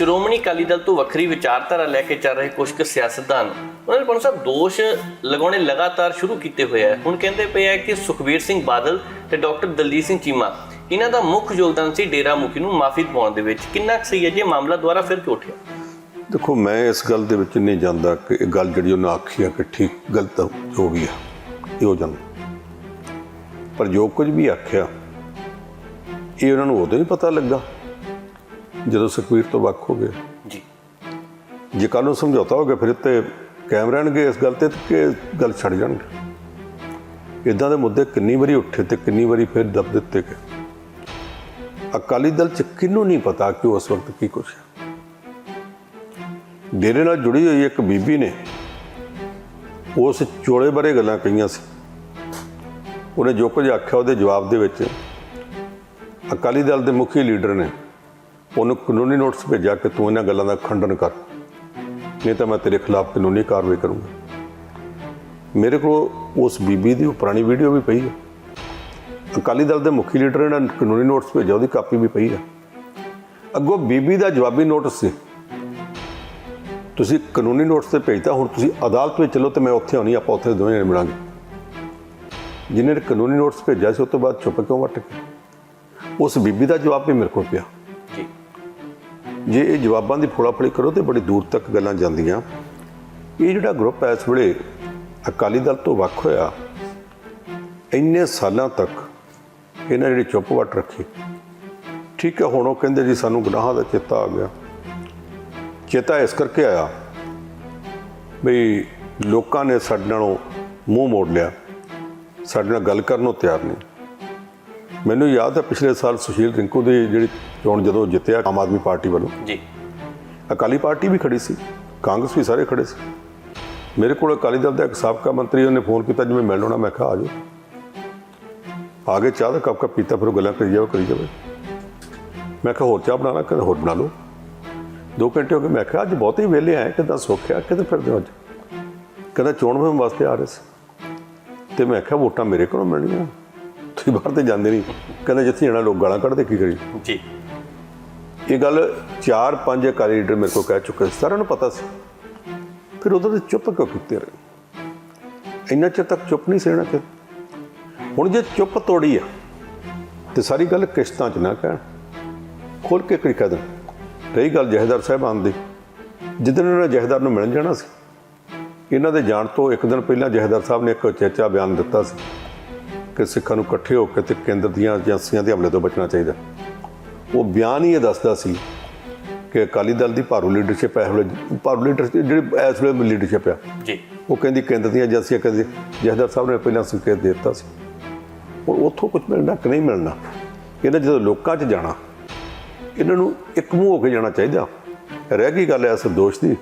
ਸ਼੍ਰੋਮਣੀ ਅਕਾਲੀ ਦਲ ਤੋਂ ਵੱਖਰੀ ਵਿਚਾਰਧਾਰਾ ਲੈ ਕੇ ਚੱਲ ਰਹੇ ਕੁਝ ਕੁ ਸਿਆਸਤਦਾਨ, ਉਹਨਾਂ ਨੇ ਪੰਜ ਸਾਹਿਬ ਦੋਸ਼ ਲਗਾਉਣੇ ਲਗਾਤਾਰ ਸ਼ੁਰੂ ਕੀਤੇ ਹੋਏ ਆ। ਹੁਣ ਕਹਿੰਦੇ ਪਏ ਆ ਕਿ ਸੁਖਬੀਰ ਸਿੰਘ ਬਾਦਲ ਤੇ ਡਾਕਟਰ ਦਲਜੀਤ ਸਿੰਘ ਚੀਮਾ, ਇਹਨਾਂ ਦਾ ਮੁੱਖ ਯੋਗਦਾਨ ਸੀ ਡੇਰਾ ਮੁਖੀ ਨੂੰ ਮਾਫੀ ਦਿਵਾਉਣ ਦੇ ਵਿੱਚ। ਕਿੰਨਾ ਕੁ ਸਹੀ ਹੈ ਜੇ ਮਾਮਲਾ ਦੁਬਾਰਾ ਫਿਰ ਕਿਉਂ ਉੱਠਿਆ? ਦੇਖੋ, ਮੈਂ ਇਸ ਗੱਲ ਦੇ ਵਿੱਚ ਨਹੀਂ ਜਾਂਦਾ ਕਿ ਇਹ ਗੱਲ ਜਿਹੜੀ ਉਹਨਾਂ ਆਖੀ ਆ ਕਿ ਗਲਤ ਜੋ ਵੀ ਆ, ਇਹ ਹੋ ਜਾਂਦਾ। ਪਰ ਜੋ ਕੁਝ ਵੀ ਆਖਿਆ, ਇਹ ਉਹਨਾਂ ਨੂੰ ਉਦੋਂ ਹੀ ਪਤਾ ਲੱਗਾ। ਜਦੋਂ ਸੁਖਬੀਰ ਤੋਂ ਵੱਖ ਹੋ ਗਏ। ਜੀ। ਜੇ ਕੱਲ੍ਹ ਨੂੰ ਸਮਝੌਤਾ ਹੋ ਗਿਆ ਫਿਰ ਤੇ ਕਾਇਮ ਰਹਿਣਗੇ ਇਸ ਗੱਲ ਤੇ ਕਿ ਗੱਲ ਛੱਡ ਜਾਣਗੇ? ਇਦਾਂ ਦੇ ਮੁੱਦੇ ਕਿੰਨੀ ਵਾਰੀ ਉੱਠੇ ਤੇ ਕਿੰਨੀ ਵਾਰੀ ਫਿਰ ਦਬ ਦਿੱਤੇ ਗਏ? ਅਕਾਲੀ ਦਲ ਚ ਕਿਹਨੂੰ ਨਹੀਂ ਪਤਾ ਕਿ ਉਸ ਵਕਤ ਕੀ ਕੁਛ ਹੈ? ਡੇਰੇ ਨਾਲ ਜੁੜੀ ਹੋਈ ਇੱਕ ਬੀਬੀ ਨੇ ਉਸ ਚੋਲੇ ਬਾਰੇ ਗੱਲਾਂ ਕਹੀਆਂ ਸੀ। ਉਹਨੇ ਜੋ ਕੁਝ ਆਖਿਆ ਉਹਦੇ ਜਵਾਬ ਦੇ ਵਿੱਚ ਅਕਾਲੀ ਦਲ ਦੇ ਮੁਖੀ ਲੀਡਰ ਨੇ ਉਹਨੂੰ ਕਾਨੂੰਨੀ ਨੋਟਿਸ ਭੇਜਿਆ ਕਿ ਤੂੰ ਇਹਨਾਂ ਗੱਲਾਂ ਦਾ ਖੰਡਨ ਕਰ। ਨਹੀਂ ਤਾਂ ਮੈਂ ਤੇਰੇ ਖਿਲਾਫ ਕਾਨੂੰਨੀ ਕਾਰਵਾਈ ਕਰੂੰਗਾ। ਮੇਰੇ ਕੋਲ ਉਸ ਬੀਬੀ ਦੀ ਉਹ ਪੁਰਾਣੀ ਵੀਡੀਓ ਵੀ ਪਈ ਹੈ। ਅਕਾਲੀ ਦਲ ਦੇ ਮੁਖੀ ਲੀਡਰ ਨੇ ਕਾਨੂੰਨੀ ਨੋਟਿਸ ਭੇਜਿਆ, ਉਹਦੀ ਕਾਪੀ ਵੀ ਪਈ ਹੈ। ਅੱਗੋਂ ਬੀਬੀ ਦਾ ਜਵਾਬੀ ਨੋਟਿਸ ਸੀ। ਤੁਸੀਂ ਕਾਨੂੰਨੀ ਨੋਟਿਸ ਤੇ ਭੇਜਤਾ, ਹੁਣ ਤੁਸੀਂ ਅਦਾਲਤ ਵਿੱਚ ਚਲੋ ਤੇ ਮੈਂ ਉੱਥੇ ਆਉਣੀ, ਆਪਾਂ ਉੱਥੇ ਦੋਵੇਂ ਜਣੇ ਮਿਲਾਂਗੇ। ਨੇ ਕਾਨੂੰਨੀ ਨੋਟਿਸ ਭੇਜਿਆ ਸੀ ਉਸ ਤੋਂ ਬਾਅਦ ਚੁੱਪ ਕਿਉਂ ਵੱਟ ਕੇ? ਉਸ ਬੀਬੀ ਦਾ ਜਵਾਬ ਵੀ ਮੇਰੇ ਕੋਲ ਪਿਆ। ਜੀ। ਜੇ ਇਹ ਜਵਾਬਾਂ ਦੀ ਫੋਲਾਫੜੀ ਕਰੋ ਤੇ ਬੜੀ ਦੂਰ ਤੱਕ ਗੱਲਾਂ ਜਾਂਦੀਆਂ। ਇਹ ਜਿਹੜਾ ਗਰੁੱਪ ਹੈ, ਇਸ ਵੇਲੇ ਅਕਾਲੀ ਦਲ ਤੋਂ ਵੱਖ ਹੋਇਆ। ਇੰਨੇ ਸਾਲਾਂ ਤੱਕ ਇਹਨਾਂ ਜਿਹੜੀ ਚੁੱਪ ਵੱਟ ਰੱਖੀ। ਠੀਕ ਹੈ, ਹੁਣ ਉਹ ਕਹਿੰਦੇ ਜੀ ਸਾਨੂੰ ਗੁਨਾਹਾਂ ਦਾ ਚੇਤਾ ਆ ਗਿਆ। ਚੇਤਾ ਇਸ ਕਰਕੇ ਆਇਆ ਵੀ ਲੋਕਾਂ ਨੇ ਸਾਡੇ ਨਾਲੋਂ ਮੂੰਹ ਮੋੜ ਲਿਆ। ਸਾਡੇ ਨਾਲ ਗੱਲ ਕਰਨ ਨੂੰ ਤਿਆਰ ਨਹੀਂ। ਮੈਨੂੰ ਯਾਦ ਹੈ ਪਿਛਲੇ ਸਾਲ ਸੁਸ਼ੀਲ ਰਿੰਕੂ ਦੀ ਜਿਹੜੀ ਚੋਣ ਜਦੋਂ ਜਿੱਤਿਆ ਆਮ ਆਦਮੀ ਪਾਰਟੀ ਵੱਲੋਂ। ਜੀ। ਅਕਾਲੀ ਪਾਰਟੀ ਵੀ ਖੜੀ ਸੀ ਕਾਂਗਰਸ ਵੀ ਸਾਰੇ ਖੜੇ ਸੀ। ਮੇਰੇ ਕੋਲ ਅਕਾਲੀ ਦਲ ਦਾ ਇੱਕ ਸਾਬਕਾ ਮੰਤਰੀ ਉਹਨੇ ਫੋਨ ਕੀਤਾ ਜਿਵੇਂ ਮਿਲ ਲੈਣਾ ਮੈਂ ਕਿਹਾ ਆ ਜਾਓ। ਆ ਕੇ ਚਾਹ ਦਾ ਕੱਪ ਕੱਪ ਪੀਤਾ ਫਿਰ ਉਹ ਗੱਲਾਂ ਕਰੀ ਜਾਓ ਕਰੀ ਜਾਵੇ ਮੈਂ ਕਿਹਾ ਹੋਰ ਚਾਹ ਬਣਾਣਾ ਕਹਿੰਦਾ ਹੋਰ ਬਣਾ ਲਓ। ਦੋ ਘੰਟੇ ਹੋ ਗਏ ਮੈਂ ਕਿਹਾ ਅੱਜ ਬਹੁਤੇ ਹੀ ਵਿਹਲੇ ਆਏ ਕਿਦਾਂ ਸੋਖਿਆ ਕਿਤੇ ਫਿਰਦੇ ਹੋ ਅੱਜ? ਕਹਿੰਦਾ ਚੋਣ ਮੁਹਿੰਮ ਵਾਸਤੇ ਆ ਰਹੇ ਸੀ। ਤੇ ਮੈਂ ਕਿਹਾ ਵੋਟਾਂ ਮੇਰੇ ਕੋਲੋਂ ਮਿਲਣੀਆਂ। ਤੁਸੀਂ ਬਾਹਰ ਤੇ ਜਾਂਦੇ ਨਹੀਂ। ਕਹਿੰਦਾ ਜਿੱਥੇ ਜਾਣਾ ਲੋਕ ਗਾਲਾਂ ਕੱਢਦੇ ਕੀ ਕਰੀ ਜੀ। ਇਹ ਗੱਲ ਚਾਰ ਪੰਜ ਅਕਾਲੀ ਲੀਡਰ ਮੇਰੇ ਕੋਲ ਕਹਿ ਚੁੱਕੇ ਸਾਰਿਆਂ ਨੂੰ ਪਤਾ ਸੀ। ਫਿਰ ਉਦੋਂ ਤੇ ਚੁੱਪ ਕਿਉਂ ਕੀਤੇ ਰਹੇ? ਇੰਨਾ ਚਿਰ ਤੱਕ ਚੁੱਪ ਨਹੀਂ ਸਹਿਣਾ ਕਿ ਹੁਣ ਜੇ ਚੁੱਪ ਤੋੜੀ ਆ ਤੇ ਸਾਰੀ ਗੱਲ ਕਿਸ਼ਤਾਂ 'ਚ ਨਾ ਕਹਿਣ। ਖੋਲ ਕੇ ਕਰੀ ਕਹਿ ਦੇਣ? ਰਹੀ ਗੱਲ ਜਹੇਦਾਰ ਸਾਹਿਬਾਨ ਦੀ। ਜਿੱਦਣ ਇਹਨਾਂ ਨੇ ਜਹੇਦਾਰ ਨੂੰ ਮਿਲਣ ਜਾਣਾ ਸੀ ਇਹਨਾਂ ਦੇ ਜਾਣ ਤੋਂ ਇੱਕ ਦਿਨ ਪਹਿਲਾਂ ਜਹੇਦਾਰ ਸਾਹਿਬ ਨੇ ਇੱਕ ਚੇਚਾ ਬਿਆਨ ਦਿੱਤਾ ਸੀ। ਕਿ ਸਿੱਖਾਂ ਨੂੰ ਇਕੱਠੇ ਹੋ ਕੇ ਤੇ ਕੇਂਦਰ ਦੀਆਂ ਏਜੰਸੀਆਂ ਦੇ ਹਮਲੇ ਤੋਂ ਬਚਣਾ ਚਾਹੀਦਾ। ਉਹ ਬਿਆਨ ਹੀ ਇਹ ਦੱਸਦਾ ਸੀ ਕਿ ਅਕਾਲੀ ਦਲ ਦੀ ਭਾਰੂ ਲੀਡਰਸ਼ਿਪ ਹੈ ਵੇਲੇ ਭਾਰੂ ਲੀਡਰਸ਼ਿਪ ਜਿਹੜੀ ਇਸ ਵੇਲੇ ਲੀਡਰਸ਼ਿਪ ਆ। ਜੀ। ਉਹ ਕਹਿੰਦੀ ਕੇਂਦਰ ਦੀਆਂ ਏਜੰਸੀਆਂ ਕਹਿੰਦੀ ਜਹਦਰ ਸਾਹਿਬ ਨੇ ਪਹਿਲਾਂ ਸੰਕੇਤ ਦੇ ਦਿੱਤਾ ਸੀ। ਹੁਣ ਉੱਥੋਂ ਕੁਝ ਮਿਲਣਾ ਕਿ ਨਹੀਂ ਮਿਲਣਾ? ਇਹਨਾਂ ਜਦੋਂ ਲੋਕਾਂ 'ਚ ਜਾਣਾ ਇਹਨਾਂ ਨੂੰ ਇੱਕ ਮੂੰਹ ਹੋ ਕੇ ਜਾਣਾ ਚਾਹੀਦਾ। ਰਹਿ ਗਈ ਗੱਲ ਐਸ ਦੋਸ਼ ਦੀ।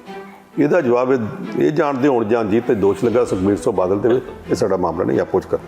ਇਹਦਾ ਜਵਾਬ ਇਹ ਜਾਣਦੇ ਹੋਣ ਜਾਂ ਜੀ ਤੇ ਦੋਸ਼ ਲੱਗਾ ਸੁਖਬੀਰ ਸਿੰਘ ਬਾਦਲ ਦੇ ਇਹ ਸਾਡਾ ਮਾਮਲਾ ਨਹੀਂ ਆਪੋਚ ਕਰ।